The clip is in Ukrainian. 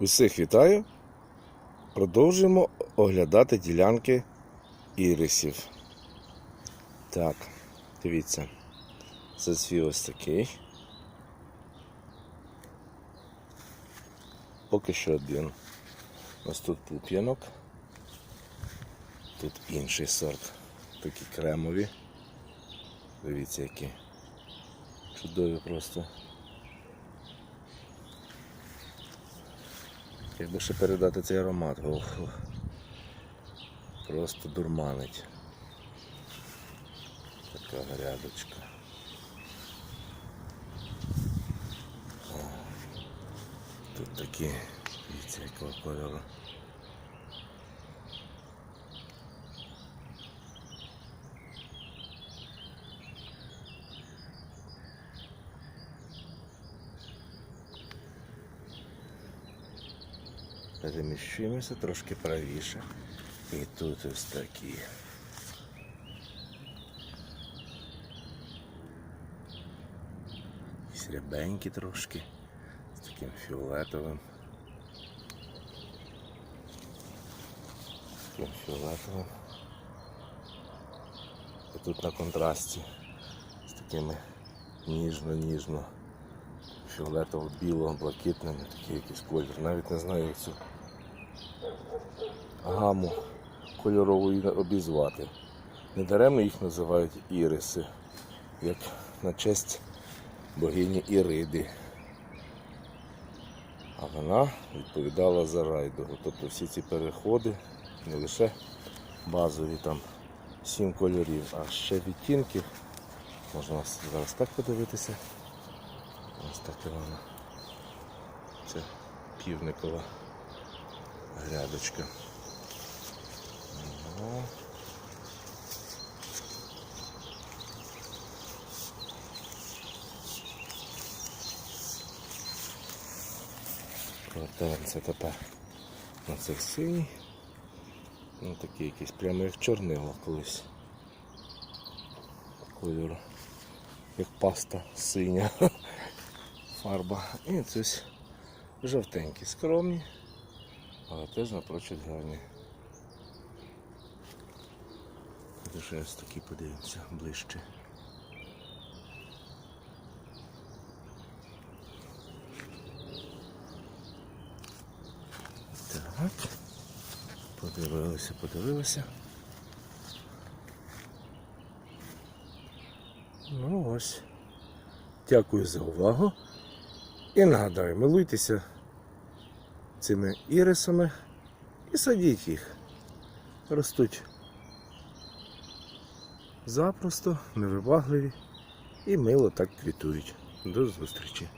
Усіх вітаю. Продовжуємо оглядати ділянки ірисів. Так, дивіться. Зацвів ось такий. Поки що один. Ось тут пуп'янок. Тут інший сорт. Такі кремові. Дивіться, які чудові просто. Якби ще передати цей аромат, ох, ох. просто дурманить. Така грядочка. Тут такі, дивіться, якого кольору. Переміщуємося трошки правіше. І тут ось такі. Якісь рябенькі трошки. З таким фіолетовим. Таким фіолетовим. І тут на контрасті з такими ніжно-ніжно фіолетово-біло-блакитними, такий якийсь колір. Навіть не знаю, як цю гаму кольорову обізвати. Недаремно їх називають іриси, як на честь богині Іриди. А вона відповідала за райдугу. Тобто всі ці переходи не лише базові там сім кольорів, а ще відтінки. Можна зараз так подивитися. Ось таке вона. Це півникова грядочка. Ага. Повертаємося тепер на цей синій. Ну такий якийсь прямо як чорнило колись. Кольору. Як паста синя фарба. І ось жовтенькі, скромні, але теж напрочуд гарні. Дуже ось такі подивимося ближче. Так. Подивилися, подивилися. Ну ось. Дякую за увагу. І нагадаю, милуйтеся цими ірисами і садіть їх. Ростуть запросто, невибагливі і мило так квітують. До зустрічі!